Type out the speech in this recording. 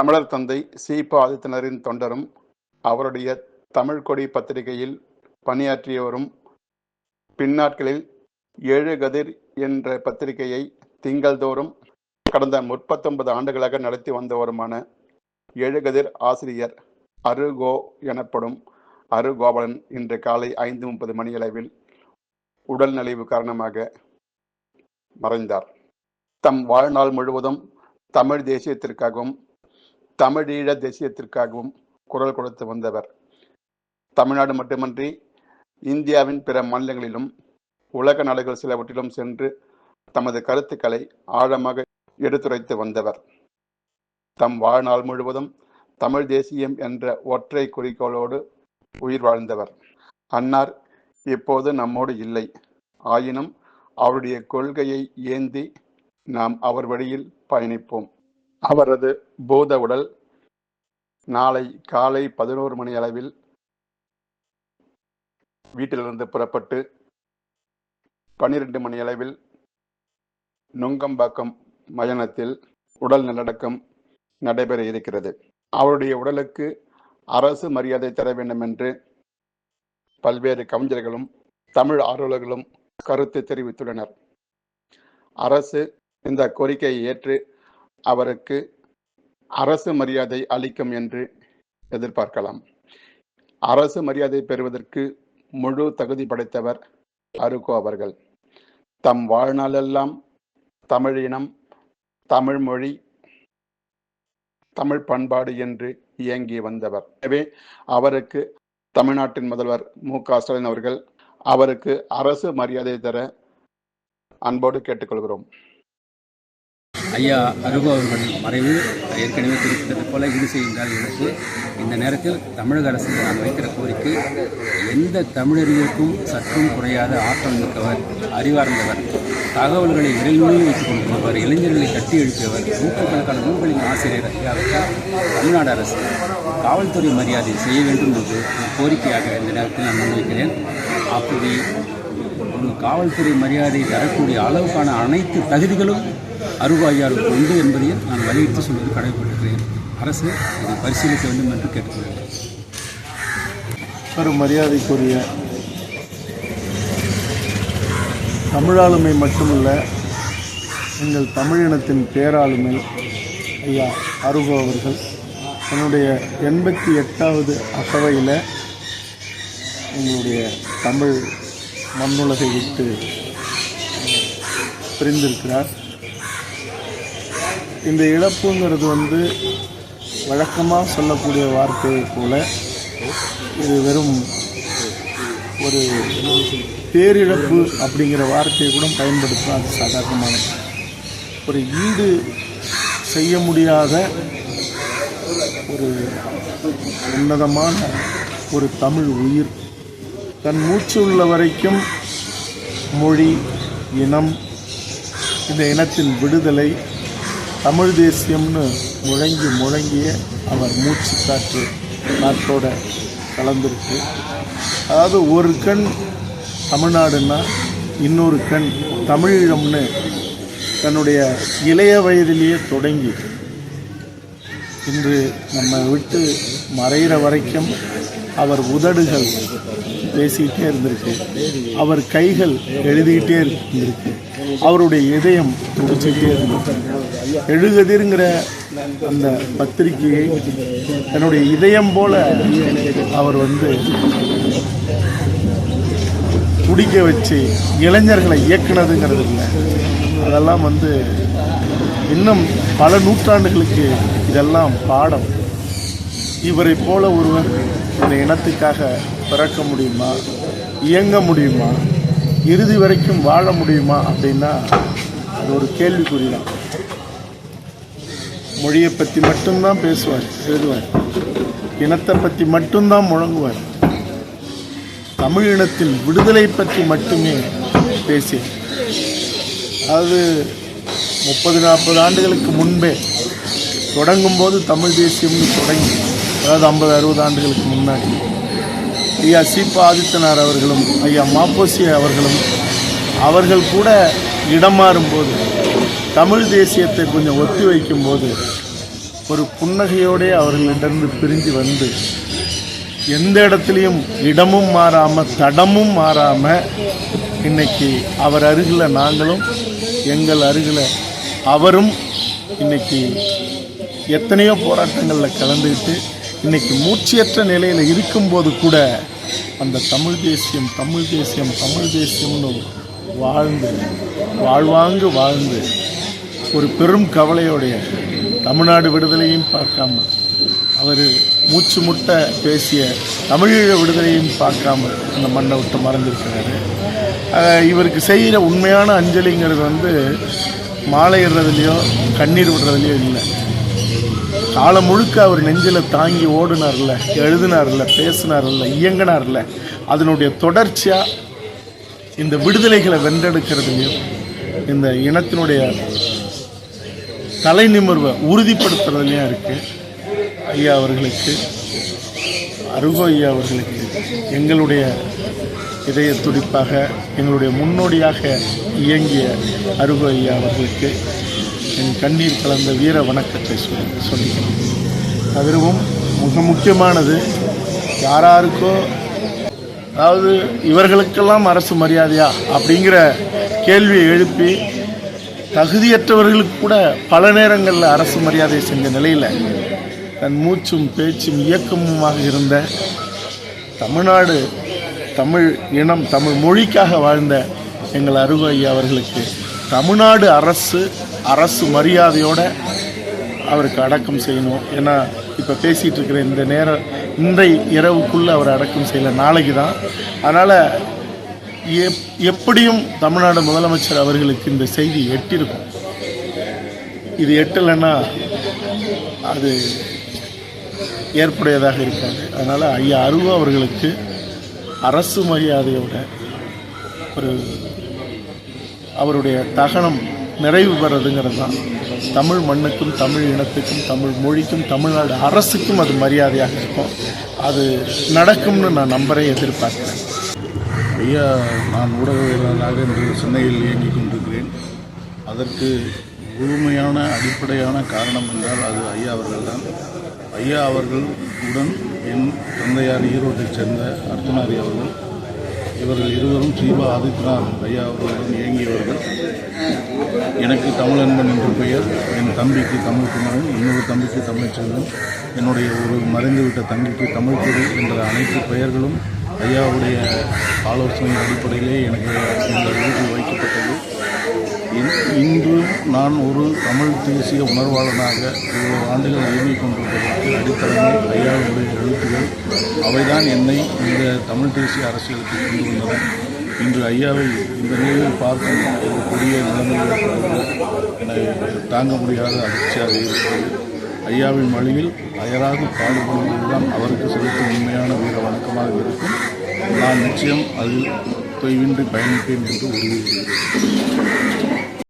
தமிழர் தந்தை சீப ஆதித்தனரின் தொண்டரும் அவருடைய தமிழ் கொடி பத்திரிகையில் பணியாற்றியவரும் பின்னாட்களில் ஏழு கதிர் என்ற பத்திரிகையை திங்கள்தோறும் கடந்த முப்பத்தொன்பது ஆண்டுகளாக நடத்தி வந்தவருமான ஏழுகதிர் ஆசிரியர் அருகோ எனப்படும் அருகோபாலன் இன்று காலை ஐந்து முப்பது மணியளவில் உடல் நலிவு காரணமாக மறைந்தார். தம் வாழ்நாள் முழுவதும் தமிழ் தேசியத்திற்காகவும் தமிழீழ தேசியத்திற்காகவும் குரல் கொடுத்து வந்தவர். தமிழ்நாடு மட்டுமன்றி இந்தியாவின் பிற மாநிலங்களிலும் உலக நாடுகள் சிலவற்றிலும் சென்று தமது கருத்துக்களை ஆழமாக எடுத்துரைத்து வந்தவர். தம் வாழ்நாள் முழுவதும் தமிழ் தேசியம் என்ற ஒற்றை குறிக்கோளோடு உயிர் வாழ்ந்தவர். அன்னார் இப்போது நம்மோடு இல்லை. ஆயினும் அவருடைய கொள்கையை ஏந்தி நாம் அவர் வழியில் பயணிப்போம். அவரது பூத உடல் நாளை காலை பதினோரு மணி அளவில் வீட்டிலிருந்து புறப்பட்டு பன்னிரண்டு மணி அளவில் நுங்கம்பாக்கம் மயானத்தில் உடல் நல்லடக்கம் நடைபெற இருக்கிறது. அவருடைய உடலுக்கு அரசு மரியாதை தர வேண்டும் என்று பல்வேறு கவிஞர்களும் தமிழ் ஆர்வலர்களும் கருத்து தெரிவித்துள்ளனர். அரசு இந்த கோரிக்கையை ஏற்று அவருக்கு அரசு மரியாதை அளிக்கும் என்று எதிர்பார்க்கலாம். அரசு மரியாதை பெறுவதற்கு முழு தகுதி படைத்தவர் அருகோ அவர்கள். தம் வாழ்நாளெல்லாம் தமிழ் இனம் தமிழ் மொழி தமிழ் பண்பாடு என்று இயங்கி வந்தவர். எனவே அவருக்கு தமிழ்நாட்டின் முதல்வர் மு க ஸ்டாலின் அவர்கள் அவருக்கு அரசு மரியாதை தர அன்போடு கேட்டுக்கொள்கிறோம். ஐயா அருகோ அவர்களின் மறைவு ஏற்கனவே குறிப்பிட்டது போல ஈடு செய்கின்றால் இழப்பு. இந்த நேரத்தில் தமிழக அரசுக்கு நான் வைக்கிற கோரிக்கை. எந்த தமிழறிஞருக்கும் சற்றும் குறையாத ஆற்றல் மிக்கவர் அறிவார்ந்தவர் தகவல்களை விரைவில் வைத்துக் கொண்டிருப்பவர் இளைஞர்களை கட்டி எழுப்பியவர் நூற்றுக்கணக்கான நூல்களின் ஆசிரியர் ஐயாவுக்கு தமிழ்நாடு அரசு. காவல்துறை மரியாதை செய்ய வேண்டும் என்று ஒரு கோரிக்கையாக இந்த நேரத்தில் நான் முன்வைக்கிறேன். அப்படி ஒரு காவல்துறை மரியாதை தரக்கூடிய அளவுக்கான அனைத்து தகுதிகளும் அருவாயாருக்கு உண்டு என்பதையும் நான் வலியுறுத்தி சொல்வது கடைபிடிக்கிறேன். அரசு இதை பரிசீலிக்க வேண்டும் என்று கேட்டுக்கொள்கிறேன். ஒரு மரியாதைக்குரிய தமிழாளுமை மட்டுமல்ல எங்கள் தமிழினத்தின் பேராளுமை ஐயா அருகோ அவர்கள் என்னுடைய எண்பத்தி எட்டாவது அகவையில் எங்களுடைய தமிழ் மண்ணுலகை விட்டு பிரிந்திருக்கிறார். இந்த இழப்புங்கிறது வந்து வழக்கமாக சொல்லக்கூடிய வார்த்தையை போல இது வெறும் ஒரு பேரிழப்பு அப்படிங்கிற வார்த்தையை கூட பயன்படுத்தும் அது சாதாரணமானது. ஒரு ஈடு செய்ய முடியாத ஒரு உன்னதமான ஒரு தமிழ் உயிர். தன் மூச்சு உள்ள வரைக்கும் மொழி இனம் இந்த இனத்தின் விடுதலை தமிழ் தேசியம்னு முழங்கி முழங்கிய அவர் மூச்சு காற்று நாட்டோட கலந்துருக்கு. அதாவது ஒரு கண் தமிழ்நாடுன்னா இன்னொரு கண் தமிழீழம்னு தன்னுடைய இளைய வயதிலேயே தொடங்கி இன்று நம்ம விட்டு மறைகிற வரைக்கும் அவர் உதடுகள் பேசிக்கிட்டே இருந்திருக்கு. அவர் கைகள் எழுதிக்கிட்டே இருந்திருக்கு. அவருடைய இதயம் துடிச்சிக்கிட்டே இருந்திருக்கு. எழுகதிருங்கிற அந்த பத்திரிகையை தன்னுடைய இதயம் போல அவர் வந்து குடிக்க வச்சு இளைஞர்களை இயக்குனதுங்கிறது இல்லை. அதெல்லாம் வந்து இன்னும் பல நூற்றாண்டுகளுக்கு இதெல்லாம் பாடம். இவரை போல ஒருவர் இந்த இனத்துக்காக பிறக்க முடியுமா? இயங்க முடியுமா? இறுதி வரைக்கும் வாழ முடியுமா? அப்படின்னா அது ஒரு கேள்விக்குறி தான் மொழியை பற்றி மட்டும்தான் பேசுவார் எழுதுவார். இனத்தை பற்றி மட்டும்தான் முழங்குவார். தமிழ் இனத்தின் விடுதலை பற்றி மட்டுமே பேசி அது முப்பது நாற்பது ஆண்டுகளுக்கு முன்பே தொடங்கும்போது தமிழ் தேசியம்னு தொடங்கி அதாவது ஐம்பது அறுபது ஆண்டுகளுக்கு முன்னாடி ஐயா சீபா ஆதித்தனார் அவர்களும் ஐயா மாப்போசி அவர்களும் அவர்கள் கூட இடம் மாறும்போது தமிழ் தேசியத்தை கொஞ்சம் ஒத்தி வைக்கும்போது ஒரு புன்னகையோடே அவர்களிடந்து பிரிஞ்சு வந்து எந்த இடத்துலையும் இடமும் மாறாமல் தடமும் மாறாமல் இன்னைக்கு அவர் அருகில் நாங்களும் எங்கள் அருகில் அவரும் இன்னைக்கு எத்தனையோ போராட்டங்களில் கலந்துக்கிட்டு இன்னைக்கு மூச்சியற்ற நிலையில் இருக்கும்போது கூட அந்த தமிழ் தேசியம் தமிழ் தேசியம் தமிழ் தேசியம்னு வாழ்ந்து வாழ்வாங்கு வாழ்ந்து ஒரு பெரும் கவலையோடைய தமிழ்நாடு விடுதலையும் பார்க்காம அவர் மூச்சு முட்ட பேசிய தமிழீழ விடுதலையும் பார்க்காம அந்த மண்ணை விட்டு மறந்துருக்கிறாரு. இவருக்கு செய்கிற உண்மையான அஞ்சலிங்கிறது வந்து மாலை இடுறதுலையோ கண்ணீர் விடுறதுலையோ இல்லை. காலம் முழுக்க அவர் நெஞ்சில் தாங்கி ஓடுனார்ல எழுதினார்ல பேசினார்ல இயங்கினார்ல அதனுடைய தொடர்ச்சியாக இந்த விடுதலைகளை வென்றெடுக்கிறதுலையும் இந்த இனத்தினுடைய தலை நிமிர்வை உறுதிப்படுத்துறதுலையும் இருக்குது ஐயா அவர்களுக்கு அருகோ ஐயா அவர்களுக்கு எங்களுடைய இதய துடிப்பாக எங்களுடைய முன்னோடியாக இயங்கிய அருகோ ஐயா அவர்களுக்கு என் கண்ணீர் கலந்த வீர வணக்கத்தை சொல்லி சொல்லிக்கிறேன் அதுவும் மிக முக்கியமானது யாராருக்கோ அதாவது இவர்களுக்கெல்லாம் அரசு மரியாதையா அப்படிங்கிற கேள்வியை எழுப்பி தகுதியற்றவர்களுக்கு கூட பல நேரங்களில் அரசு மரியாதை செஞ்ச நிலையில் தன் மூச்சும் பேச்சும் இயக்கமுமாக இருந்த தமிழ்நாடு தமிழ் இனம் தமிழ் மொழிக்காக வாழ்ந்த எங்கள் அருகு ஐயா அவர்களுக்கு தமிழ்நாடு அரசு அரசு மரியாதையோடு அவருக்கு அடக்கம் செய்யணும். ஏன்னா இப்போ பேசிகிட்டு இருக்கிற இந்த நேரம் இன்றை இரவுக்குள்ளே அவர் அடக்கம் செய்யலை. நாளைக்கு தான் அதனால் எப் எப்படியும் தமிழ்நாடு முதலமைச்சர் அவர்களுக்கு இந்த செய்தி எட்டிருக்கும். இது எட்டலைன்னா அது ஏற்புடையதாக இருக்காது. அதனால் ஐயா அருவா அவர்களுக்கு அரசு மரியாதையோட ஒரு அவருடைய தகனம் நிறைவு பெறதுங்கிறது தான். தமிழ் மண்ணுக்கும் தமிழ் இனத்துக்கும் தமிழ் மொழிக்கும் தமிழ்நாடு அரசுக்கும் அது மரியாதையாக இருக்கும். அது நடக்கும்னு நான் நம்பரை எதிர்பார்க்குறேன். ஐயா நான் ஊடகவியலாளராக இன்று சென்னையில் இயங்கிக் கொண்டிருக்கிறேன். அதற்கு முழுமையான அடிப்படையான காரணம் என்றால் அது ஐயா அவர்கள்தான். ஐயா அவர்கள் உடன் என் தந்தையார் ஈரோட்டைச் சேர்ந்த அர்த்தநாரி அவர்கள் இவர்கள் இருவரும் சீபா ஆதித்யநாத் ஐயா அவர்களுடன் இயங்கியவர்கள். எனக்கு தமிழன்பன் என்ற பெயர் என் தம்பிக்கு தமிழ் குமரன் இன்னொரு தம்பிக்கு தமிழ்ச்செல்வன் என்னுடைய ஒரு மறைந்துவிட்ட தங்கிக்கு தமிழ்குடி என்ற அனைத்து பெயர்களும் ஐயாவுடைய ஆலோசனை அடிப்படையிலே எனக்கு இந்த விருது வைக்கப்பட்டது. இன்று நான் ஒரு தமிழ் தேசிய உணர்வாளனாக இவ்வளவு ஆண்டுகள் இயங்கிக் கொண்டிருப்பதற்கு அடித்தளமே ஐயாவுடைய எழுத்துகள். அவைதான் என்னை இந்த தமிழ் தேசிய அரசியலுக்கு கொண்டு வந்தன. இன்று ஐயாவை இந்த நிலையில் பார்க்கும் ஒரு கொடிய நிலைமை தாங்க முடியாத அதிர்ச்சியாக இருக்கிறது. ஐயாவின் வழியில் அயராது பாடுபடுவதுதான் அவருக்கு செலுத்தும் உண்மையான வீர வணக்கமாக இருக்கும். நான் நிச்சயம் அதில் தொய்வின்றி பயணிப்பேன் என்று உறுதியிருக்கிறேன்